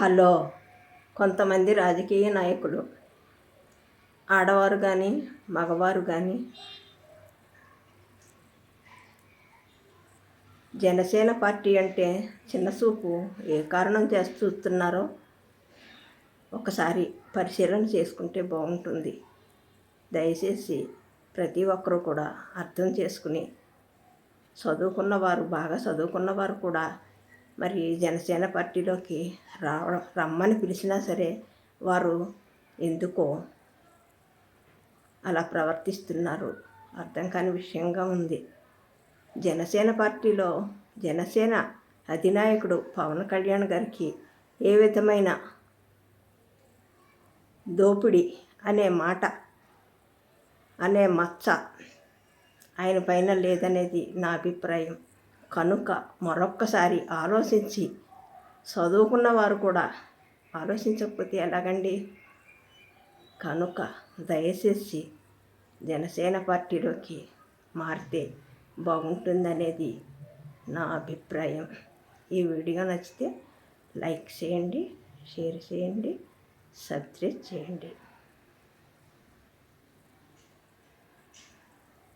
Hello. కొంతమంది రాజకీయ నాయకులు ఆడవారు కానీ మగవారు కానీ జనసేన పార్టీ అంటే చిన్నసూపు ఏ కారణం చేసి చూస్తున్నారో ఒకసారి పరిశీలన చేసుకుంటే బాగుంటుంది. దయచేసి ప్రతి ఒక్కరూ కూడా అర్థం చేసుకుని చదువుకున్నవారు బాగా చదువుకున్నవారు కూడా మరి జనసేన పార్టీలోకి రావడం రమ్మని పిలిచినా సరే వారు ఎందుకో అలా ప్రవర్తిస్తున్నారు. అర్థం కాని విషయంగా ఉంది. జనసేన పార్టీలో జనసేన అధినాయకుడు పవన్ కళ్యాణ్ గారికి ఏ విధమైన దోపిడీ అనే మాట అనే మచ్చ ఆయన పైన లేదనేది నా అభిప్రాయం. కనుక మరొక్కసారి ఆలోచించి చదువుకున్న వారు కూడా ఆలోచించకపోతే ఎలాగండి? కనుక దయచేసి జనసేన పార్టీలోకి మారితే బాగుంటుందనేది నా అభిప్రాయం. ఈ వీడియో నచ్చితే లైక్ చేయండి షేర్ చేయండి సబ్స్క్రైబ్ చేయండి.